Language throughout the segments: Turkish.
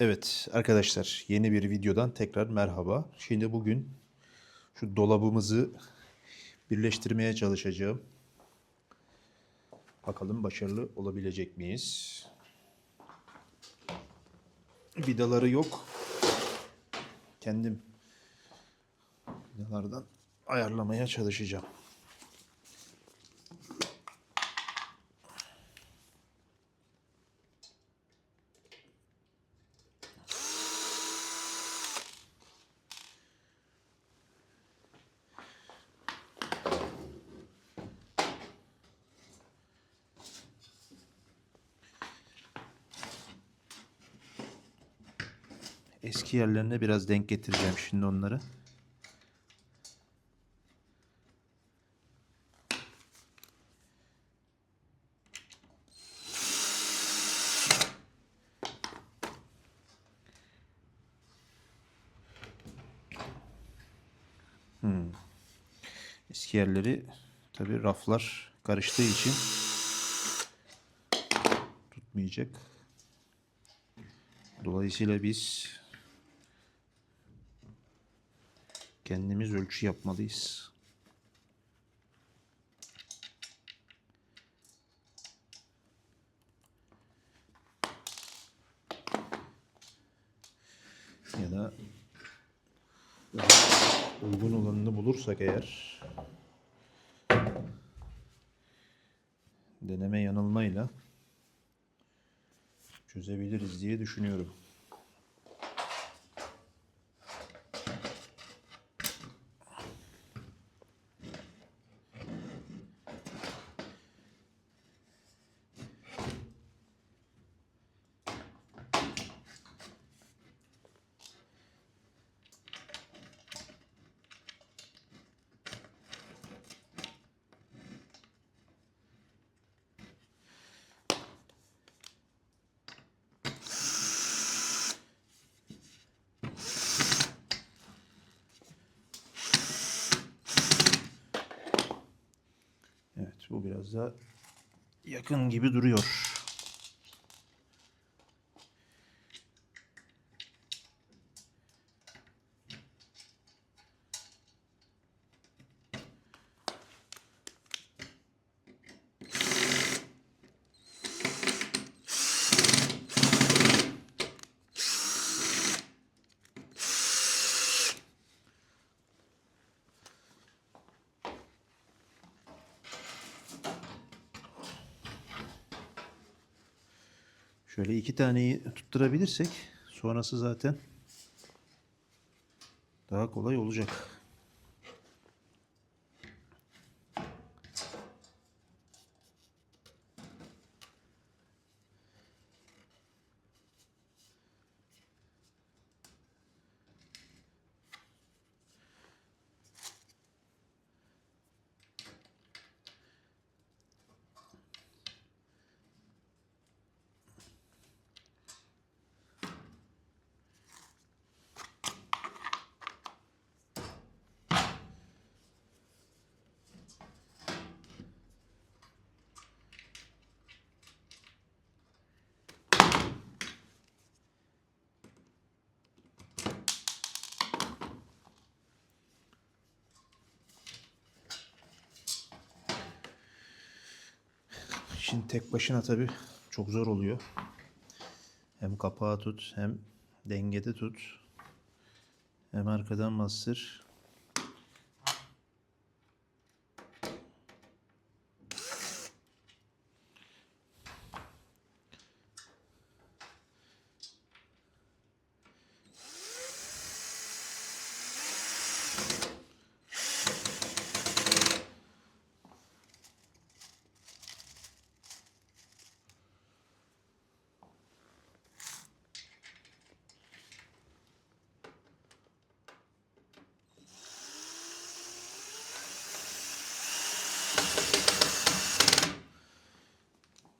Evet arkadaşlar yeni bir videodan tekrar merhaba. Şimdi bugün şu dolabımızı birleştirmeye çalışacağım. Bakalım başarılı olabilecek miyiz? Vidaları yok. Kendim vidalardan ayarlamaya çalışacağım. Eski yerlerine biraz denk getireceğim şimdi onları. Hmm. Eski yerleri tabi raflar karıştığı için tutmayacak. Dolayısıyla biz kendimiz ölçü yapmalıyız. Ya da uygun olanını bulursak eğer deneme yanılmayla çözebiliriz diye düşünüyorum. Evet biraz daha yakın gibi duruyor. Şöyle iki taneyi tutturabilirsek sonrası zaten daha kolay olacak. Şimdi tek başına tabi çok zor oluyor. Hem kapağı tut hem dengede tut. Hem arkadan bastır.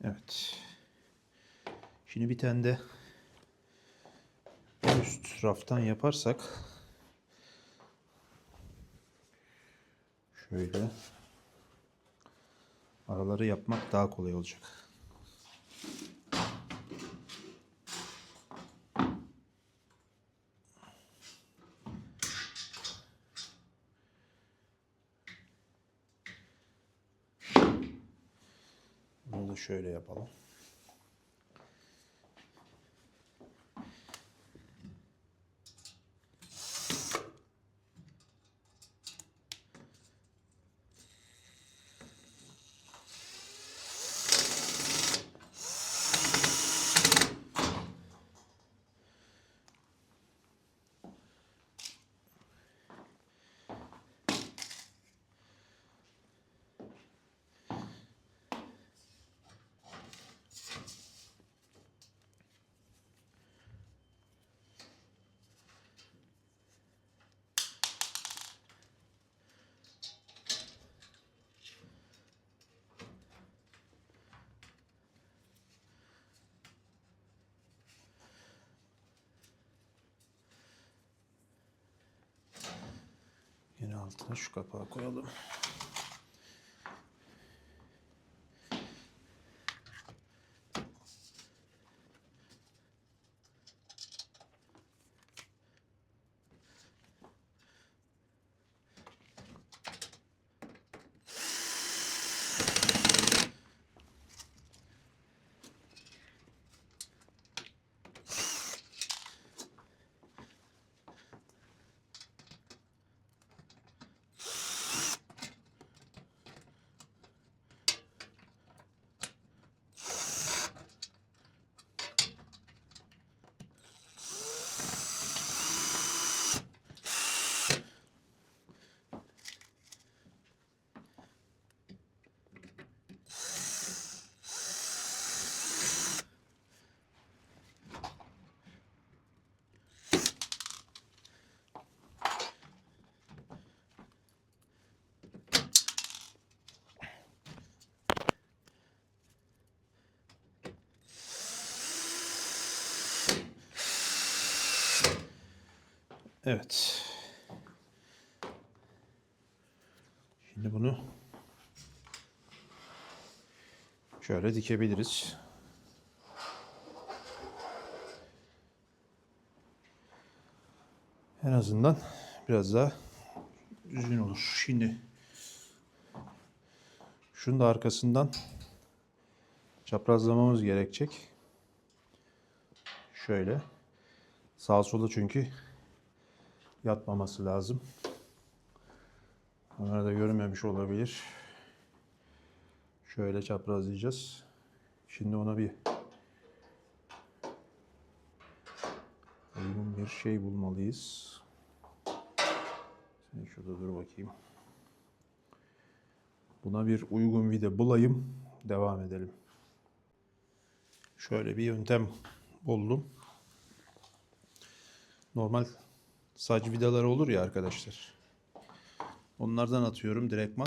Evet. Şimdi bir tane de üst raftan yaparsak şöyle araları yapmak daha kolay olacak. Şöyle yapalım. Altına şu kapağı koyalım. Evet. Şimdi bunu şöyle dikebiliriz. En azından biraz daha düzgün olur. Şimdi şunu da arkasından çaprazlamamız gerekecek. Şöyle. Sağ sola çünkü yatmaması lazım. Onları da görmemiş olabilir. Şöyle çaprazlayacağız. Şimdi ona bir uygun bir şey bulmalıyız. Sen şurada dur bakayım. Buna bir uygun vida bulayım. Devam edelim. Şöyle bir yöntem buldum. Normal saç vidaları olur ya arkadaşlar. Onlardan atıyorum direktman.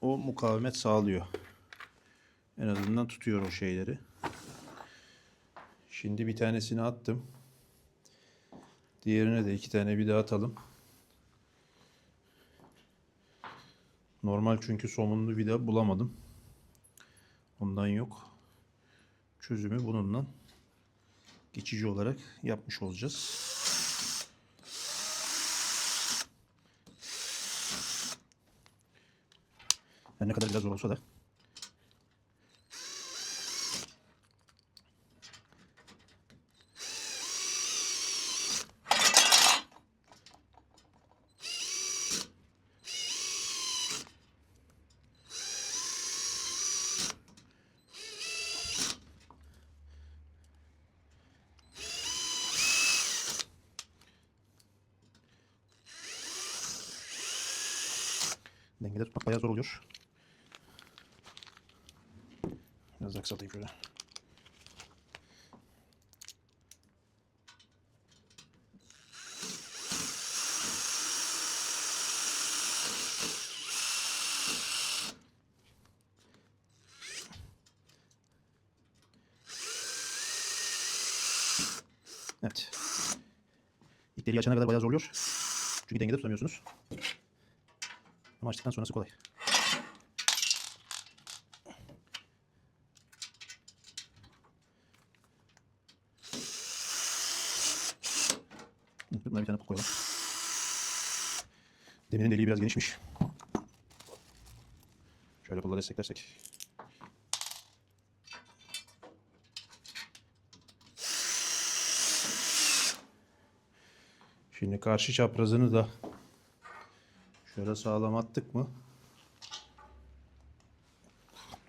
O mukavemet sağlıyor. En azından tutuyor o şeyleri. Şimdi bir tanesini attım. Diğerine de iki tane daha atalım. Normal çünkü somunlu vida bulamadım. Ondan yok. Çözümü bununla geçici olarak yapmış olacağız. Her ne kadar biraz zor olsa da dengede tutmak bayağı zor oluyor. Biraz daha kısaltayım şöyle. Evet. İlk deliği açana kadar bayağı zorluyor. Çünkü dengede tutamıyorsunuz. Ama açtıktan sonrası kolay. Bunlara bir tane pul koyalım. Demirin deliği biraz genişmiş. Şöyle pulla desteklersek. Şimdi karşı çaprazını da şöyle sağlam attık mı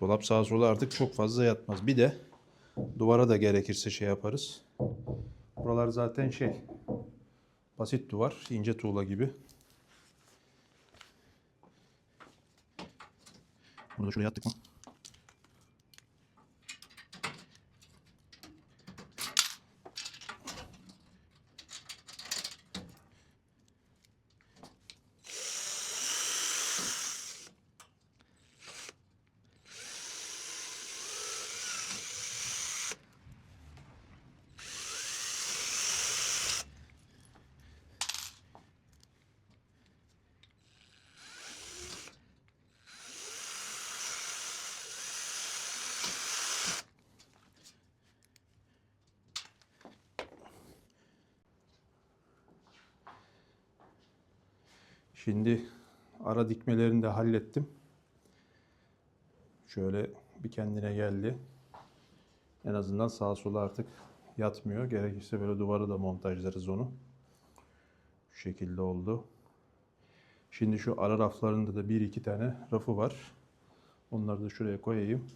dolap sağa sola artık çok fazla yatmaz. Bir de duvara da gerekirse şey yaparız. Buralar zaten şey basit duvar, ince tuğla gibi. Burada şuraya attık mı? Şimdi ara dikmelerini de hallettim. Şöyle bir kendine geldi. En azından sağa sola artık yatmıyor. Gerekirse böyle duvara da montajlarız onu. Şu şekilde oldu. Şimdi şu ara raflarında da bir iki tane rafı var. Onları da şuraya koyayım.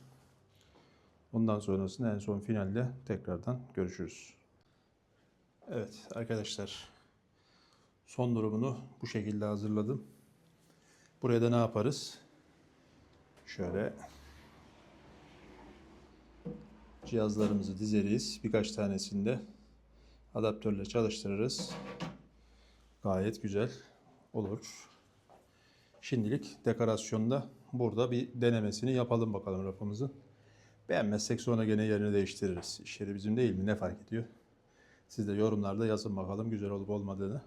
Ondan sonrasında en son finalde tekrardan görüşürüz. Evet arkadaşlar son durumunu bu şekilde hazırladım. Buraya da ne yaparız? Şöyle cihazlarımızı dizeriz. Birkaç tanesini de adaptörle çalıştırırız. Gayet güzel olur. Şimdilik dekorasyonda burada bir denemesini yapalım bakalım rafımızın. Beğenmezsek sonra gene yerini değiştiririz. İş yeri bizim değil mi? Ne fark ediyor? Siz de yorumlarda yazın bakalım güzel olup olmadığını.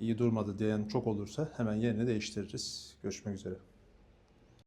İyi durmadı diyen çok olursa hemen yerini değiştiririz. Görüşmek üzere.